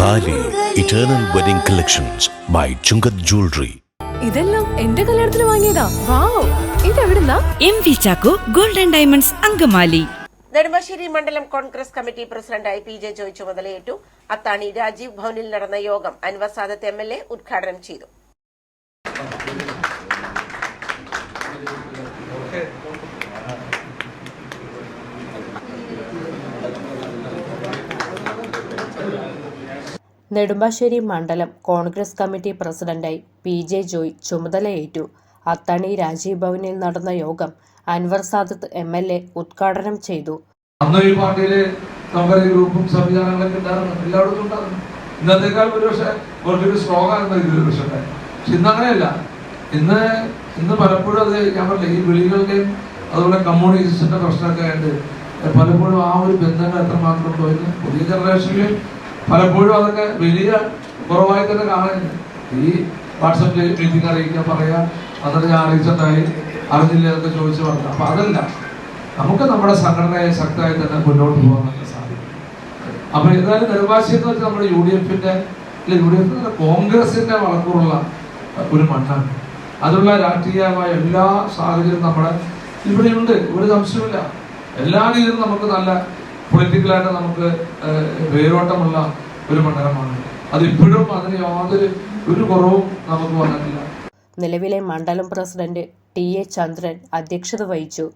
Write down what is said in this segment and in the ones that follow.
Thali eternal wedding collections by Chungath jewellery ഇതെല്ലാം എന്റെ കല്യാണത്തിന് വാങ്ങിയതാ. Wow. ഇതെവിടുന്നാ? M V Chacko golden diamonds Angamaly. Nedumbassery മണ്ഡലം കോൺഗ്രസ് കമ്മിറ്റി പ്രസിഡന്റായി പി ജെ ജോയ് ചുമതലയേറ്റു. അത്താണി രാജീവ് ഭവനിൽ നടന്ന യോഗം Anwar Sadath M L A ഉദ്ഘാടനം ചെയ്തു. നെടുമ്പാശ്ശേരി മണ്ഡലം കോൺഗ്രസ് കമ്മിറ്റി പ്രസിഡന്റായി പി ജെ ജോയ് ചുമതലയേറ്റു. അത്താണി രാജീവ് ഭവനിൽ നടന്ന യോഗം Anwar Sadath M L A ഉദ്ഘാടനം ചെയ്തു. ഈ ഇന്ന് പലപ്പോഴും അത് ഞാൻ പറഞ്ഞില്ല ഈ വിളികളുടെയും അതുപോലെ കമ്മ്യൂണിസ്റ്റിന്റെ പ്രശ്നമൊക്കെ ആയിട്ട് പലപ്പോഴും ആ ഒരു ബന്ധങ്ങൾ എത്രമാത്രം പോയിരുന്നു പുതിയ ജനറേഷനിൽ പലപ്പോഴും അതൊക്കെ വലിയ കുറവായി തന്നെ കാണുന്നില്ല ഈ വാട്സപ്പ് മീറ്റിംഗ് അറിയിക്കുക പറയാ അതൊക്കെ ഞാൻ അറിയിച്ചിട്ടായി അറിഞ്ഞില്ല എന്നൊക്കെ ചോദിച്ചു പറഞ്ഞു. അപ്പൊ അതല്ല നമുക്ക് നമ്മുടെ സംഘടനയെ ശക്തമായി തന്നെ മുന്നോട്ട് പോകാൻ സാധിക്കും അപ്പൊ എന്തായാലും നെടുമ്പാശ്ശി എന്ന് വെച്ചാൽ നമ്മുടെ യു ഡി എഫിന്റെ അല്ലെ യു ഡി എഫ് കോൺഗ്രസിന്റെ വളക്കൂറുള്ള ഒരു മണ്ണാണ്. അതുള്ള രാഷ്ട്രീയമായ എല്ലാ സാഹചര്യവും നമ്മുടെ ഇവിടെയുണ്ട്. ഒരു സംശയമില്ല എല്ലാ രീതിയിലും നമുക്ക് നല്ല പൊളിറ്റിക്കലായിട്ട് നമുക്ക് വേരോട്ടമുള്ള ഒരു മണ്ഡലമാണ്. അതിപ്പോഴും അതിന് യാതൊരു ഒരു കുറവും നമുക്ക് വന്നിട്ടില്ല. നിലവിലെ മണ്ഡലം പ്രസിഡന്റ് ടി എ ചന്ദ്രൻ അധ്യക്ഷത വഹിച്ചു.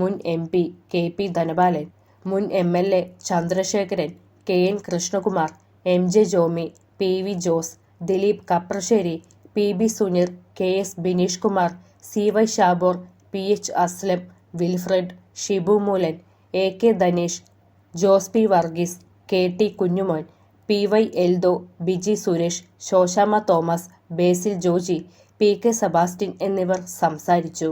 മുൻ M P K P Dhanapalan മുൻ M L A Chandrasekharan K N Krishnakumar M J Jomy P V Jose Dileep Kaprassery P B Suneer K S Bineesh Kumar C Y Shabor P H Aslam Wilfred Shibu Moolan A K Dhanesh Jose P Varghese K T Kunjumon P Y Eldho Biji Suresh Shoshamma Thomas Basil Joji P K Sebastian എന്നിവർ സംസാരിച്ചു.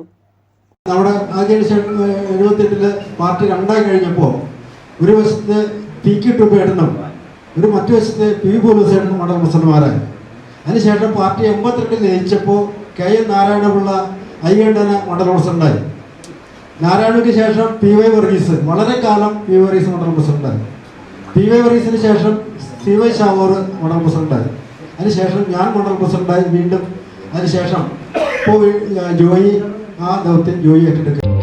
നമ്മുടെ അതിനുശേഷം എഴുപത്തെട്ടിൽ party രണ്ടായി കഴിഞ്ഞപ്പോൾ ഒരു വശത്ത് P K ടൂബേട്ടനും ഒരു മറ്റു വശത്ത് പി പോലീസേട്ടനും മണ്ഡലം പ്രസിഡന്റുമാരായി. അതിനുശേഷം പാർട്ടി എൺപത്തെട്ടിൽ ജയിച്ചപ്പോൾ കെ എൻ നാരായണപിള്ള ഐകണ്ഠന മണ്ഡലം പ്രസിഡന്റായി. നാരായണയ്ക്ക് ശേഷം പി വൈ വർഗീസ്. വളരെ കാലം പി വൈ വർഗീസ് മണ്ഡലം പ്രസിഡന്റായി പി വൈ വർഗീസിന് ശേഷം സി വൈ ഷാവൂർ മണ്ഡലം പ്രസിഡന്റായി അതിനുശേഷം ഞാൻ മണ്ഡലം പ്രസിഡന്റായി. വീണ്ടും അതിനുശേഷം ഇപ്പോൾ ജോയി ആ ദൗത്യം ജോയി ഏറ്റെടുക്കുക.